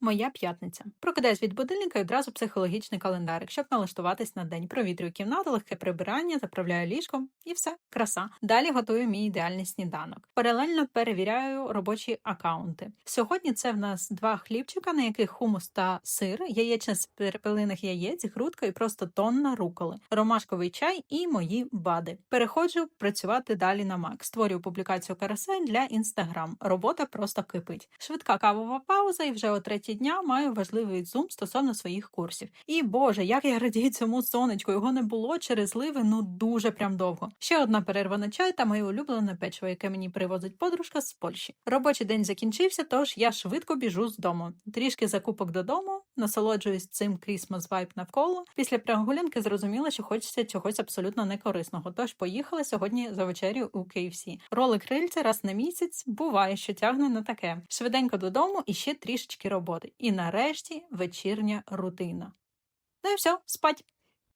Моя п'ятниця. Прокидаюсь від будильника і одразу психологічний календарик, щоб налаштуватись на день. Провітрюю кімнату, легке прибирання, заправляю ліжком і все, краса. Далі готую мій ідеальний сніданок. Паралельно перевіряю робочі акаунти. Сьогодні це в нас два хлібчика, на яких хумус та сир, яєчня з перепелиних яєць, грудка і просто тонна руколи, ромашковий чай і мої бади. Переходжу працювати далі на Mac. Створюю публікацію карусель для інстаграм. Робота просто кипить. Швидка кавова пауза, і вже о третій дня маю важливий зум стосовно своїх курсів. І боже, як я радію цьому сонечку. Його не було через ливи, ну дуже прям довго. Ще одна перерва на чай та моє улюблене печиво, яке мені привозить подружка з Польщі. Робочий день закінчився, тож я швидко біжу з дому. Трішки закупок додому, насолоджуюсь цим крісмас вайб навколо. Після прогулянки зрозуміла, що хочеться чогось абсолютно некорисного. Тож поїхала сьогодні за вечерю у KFC. Роли крильця раз на місяць буває, що тягне на таке. Швиденько додому і ще трішечки роботи. І нарешті вечірня рутина. Ну і все, спать.